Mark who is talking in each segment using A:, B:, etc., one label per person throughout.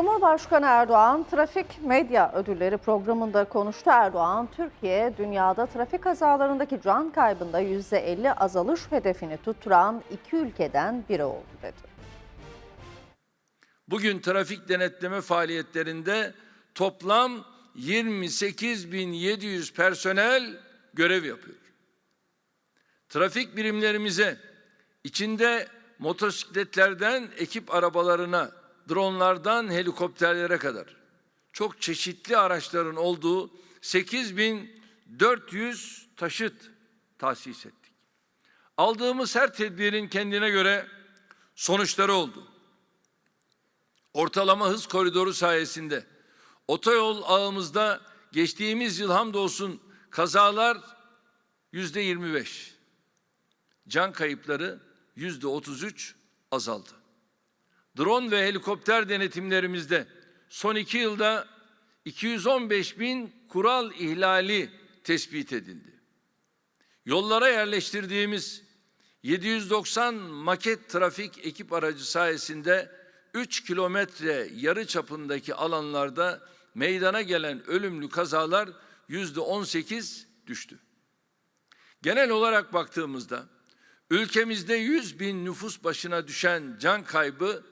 A: Cumhurbaşkanı Erdoğan Trafik Medya Ödülleri programında konuştu. Erdoğan, Türkiye dünyada trafik kazalarındaki can kaybında %50 azalış hedefini tutturan iki ülkeden biri oldu dedi.
B: Bugün trafik denetleme faaliyetlerinde toplam 28.700 personel görev yapıyor. Trafik birimlerimize içinde motosikletlerden ekip arabalarına, dronlardan helikopterlere kadar çok çeşitli araçların olduğu 8400 taşıt tahsis ettik. Aldığımız her tedbirin kendine göre sonuçları oldu ortalama hız koridoru sayesinde otoyol ağımızda geçtiğimiz yıl hamdolsun kazalar yüzde 25, can kayıpları yüzde 33 azaldı. Drone ve helikopter denetimlerimizde son iki yılda 215 bin kural ihlali tespit edildi. Yollara yerleştirdiğimiz 790 maket trafik ekip aracı sayesinde 3 kilometre yarı çapındaki alanlarda meydana gelen ölümlü kazalar yüzde 18 düştü. Genel olarak baktığımızda ülkemizde 100 bin nüfus başına düşen can kaybı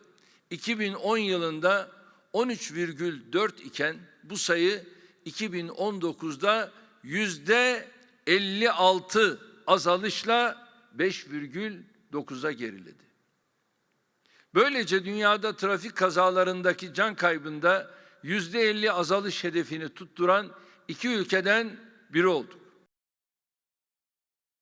B: 2010 yılında 13,4 iken bu sayı 2019'da yüzde 56 azalışla 5,9'a geriledi. Böylece dünyada trafik kazalarındaki can kaybında yüzde 50 azalış hedefini tutturan iki ülkeden biri oldu.